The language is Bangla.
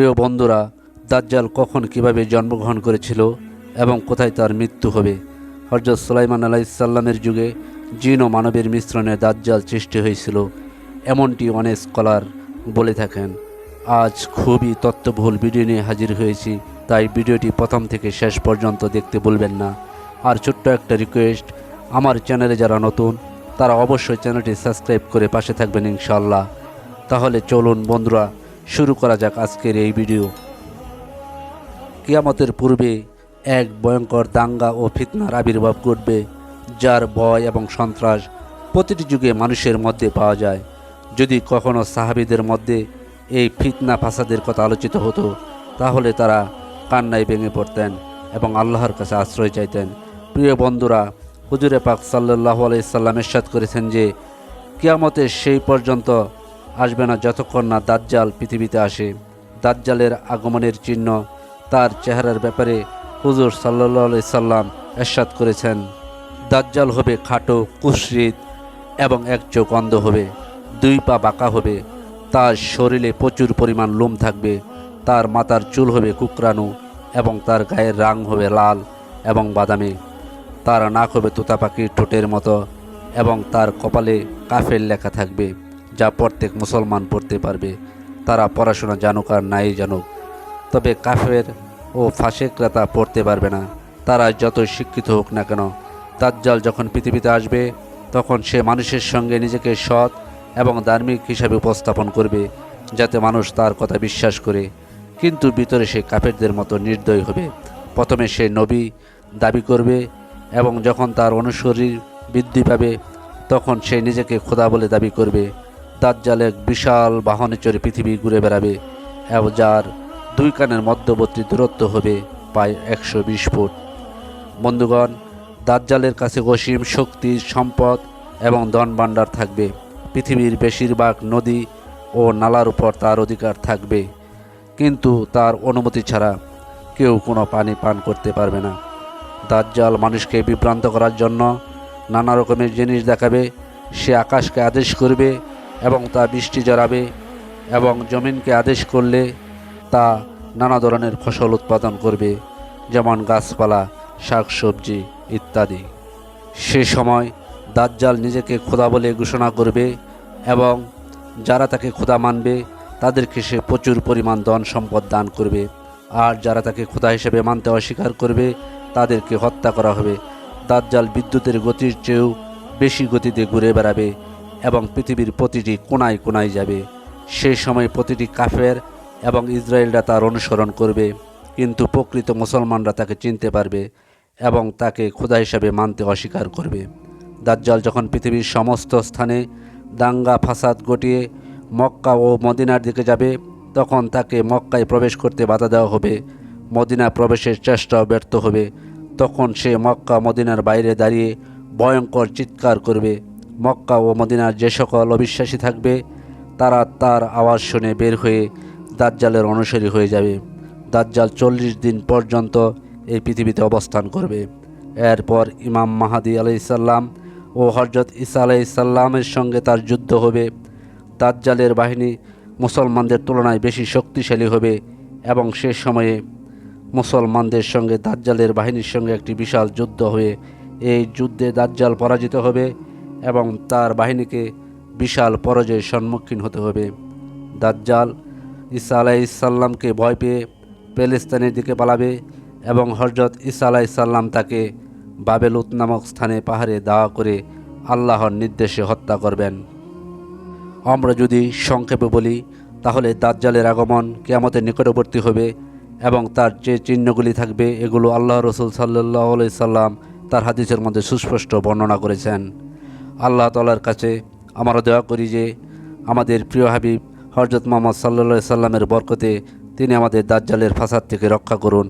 প্রিয় বন্ধুরা, দাজ্জাল কখন কীভাবে জন্মগ্রহণ করেছিল এবং কোথায় তার মৃত্যু হবে? হজরত সুলাইমান আলাইসাল্লামের যুগে জিন ও মানবের মিশ্রণে দাজ্জাল সৃষ্টি হয়েছিল, এমনটি অনেক স্কলার বলে থাকেন। আজ খুবই তত্ত্ববহুল ভিডিও নিয়ে হাজির হয়েছি, তাই ভিডিওটি প্রথম থেকে শেষ পর্যন্ত দেখতে বলবেন না। আর ছোট্ট একটা রিকোয়েস্ট আমার চ্যানেলে যারা নতুন, তারা অবশ্যই চ্যানেলটি সাবস্ক্রাইব করে পাশে থাকবেন ইনশাল্লাহ তাহলে চলুন বন্ধুরা শুরু করা যাক আজকের এই ভিডিও। কিয়ামতের পূর্বে এক ভয়ঙ্কর দাঙ্গা ও ফিতনার আবির্ভাব ঘটবে, যার ভয় এবং সন্ত্রাস প্রতিটি যুগে মানুষের মধ্যে পাওয়া যায়। যদি কখনো সাহাবিদের মধ্যে এই ফিতনা ফাসাদের কথা আলোচিত হতো, তাহলে তারা কান্নায় ভেঙে পড়তেন এবং আল্লাহর কাছে আশ্রয় চাইতেন। প্রিয় বন্ধুরা, হুজুরে পাক সাল্লাহ আলাইসাল্লাম এরশাদ করেছেন যে, কিয়ামতের সেই পর্যন্ত আসবে না যতক্ষণ না দাজ্জাল পৃথিবীতে আসে। দাজ্জালের আগমনের চিহ্ন তার চেহারার ব্যাপারে হুজুর সাল্লাহ সাল্লাম এরশাদ করেছেন। দাজ্জাল হবে খাটো, কুশ্রিত এবং এক চোখ অন্ধ হবে, দুই পা বাঁকা হবে, তার শরীরে প্রচুর পরিমাণ লোম থাকবে, তার মাথার চুল হবে কুকরানো এবং তার গায়ের রাং হবে লাল এবং বাদামি, তার নাক হবে তোতা পাখির ঠোঁটের মতো এবং তার কপালে কাফের লেখা থাকবে। যা প্রত্যেক মুসলমান পড়তে পারবে, তারা পড়াশোনা জানুক আর নাই জানুক। তবে কাফের ও ফাঁসেকরা তা পড়তে পারবে না। তারা যত শিক্ষিত হোক না কেন, দাজ্জাল যখন পৃথিবীতে আসবে, তখন সে মানুষের সঙ্গে নিজেকে সৎ এবং ধার্মিক হিসাবে উপস্থাপন করবে, যাতে মানুষ তার কথা বিশ্বাস করে। কিন্তু ভিতরে সে কাফেরদের মতো নির্দয় হবে। প্রথমে সে নবী দাবি করবে এবং যখন তার অনুসরী বৃদ্ধি পাবে, তখন সে নিজেকে খোদা বলে দাবি করবে। দাজ্জাল এক বিশাল বাহনে চড়ে পৃথিবী ঘুরে বেড়াবে। এবং যার দুই কানের মধ্যবর্তী দূরত্ব হবে প্রায় একশো বিশ ফুট। বন্ধুগণ, দাজ্জালের কাছে অসীম শক্তি, সম্পদ এবং ধন ভাণ্ডার থাকবে। পৃথিবীর বেশিরভাগ নদী ও নালার উপর তার অধিকার থাকবে। কিন্তু তার অনুমতি ছাড়া কেউ কোনো পানি পান করতে পারবে না। দাজ্জাল মানুষকে বিভ্রান্ত করার জন্য নানা রকমের জিনিস দেখাবে, সে আকাশকে আদেশ করবে এবং তা বৃষ্টি জড়াবে এবং জমিনকে আদেশ করলে তা নানা ধরনের ফসল উৎপাদন করবে, যেমন গাছপালা, শাকসবজি ইত্যাদি। সে সময় দাজ্জাল নিজেকে খোদা বলে ঘোষণা করবে এবং যারা তাকে খোদা মানবে, তাদেরকে সে প্রচুর পরিমাণ ধন সম্পদ দান করবে। আর যারা তাকে খোদা হিসেবে মানতে অস্বীকার করবে, তাদেরকে হত্যা করা হবে। দাজ্জাল বিদ্যুতের গতির চেয়েও বেশি গতিতে ঘুরে বেড়াবে। এবং পৃথিবীর প্রতিটি কোনায় কোনায় যাবে। সেই সময় প্রতিটি কাফের এবং ইসরায়েলরা তার অনুসরণ করবে। কিন্তু প্রকৃত মুসলমানরা তাকে চিনতে পারবে এবং তাকে খোদা হিসাবে মানতে অস্বীকার করবে। দাজ্জাল যখন পৃথিবীর সমস্ত স্থানে দাঙ্গা, ফাসাদ ঘটিয়ে মক্কা ও মদিনার দিকে যাবে, তখন তাকে মক্কায় প্রবেশ করতে বাধা দেওয়া হবে। মদিনা প্রবেশের চেষ্টাও ব্যর্থ হবে। তখন সে মক্কা, মদিনার বাইরে দাঁড়িয়ে ভয়ঙ্কর চিৎকার করবে। মক্কা ও মদিনার যে সকল অবিশ্বাসী থাকবে, তারা তার আওয়াজ শুনে বের হয়ে দাজ্জালের অনুসারী হয়ে যাবে। দাজ্জাল চল্লিশ দিন পর্যন্ত এই পৃথিবীতে অবস্থান করবে। এরপর ইমাম মাহাদি আলাইসাল্লাম ও হজরত ইসা আলাইসাল্লামের সঙ্গে তার যুদ্ধ হবে। দাজ্জালের বাহিনী মুসলমানদের তুলনায় বেশি শক্তিশালী হবে এবং সে সময়ে মুসলমানদের সঙ্গে দাজ্জালের বাহিনীর সঙ্গে একটি বিশাল যুদ্ধ হয়ে এই যুদ্ধে দাজ্জাল পরাজিত হবে। এবং তার বাহিনীকে বিশাল পরাজয়ের সম্মুখীন হতে হবে। দাজ্জাল ঈসা আলাইসাল্লামকে ভয় পেয়ে প্যালেস্তানের দিকে পালাবে এবং হজরত ঈসা আলাইসাল্লাম তাকে বাবেলুত নামক স্থানে পাহাড়ে দাওয়া করে আল্লাহর নির্দেশে হত্যা করবেন। আমরা যদি সংক্ষেপে বলি, তাহলে দাজ্জালের আগমন কেয়ামতের নিকটবর্তী হবে এবং তার যে চিহ্নগুলি থাকবে এগুলো আল্লাহ রসুল সাল্লাহ সাল্লাম তার হাদিসের মধ্যে সুস্পষ্ট বর্ণনা করেছেন। আল্লাহ তালার কাছে আমরা দয়া করি যে আমাদের প্রিয় হাবিব হরজত মোহাম্মদ সাল্লা সাল্লামের বরকতে তিনি আমাদের দাজ্জালের ফাসাদ থেকে রক্ষা করুন।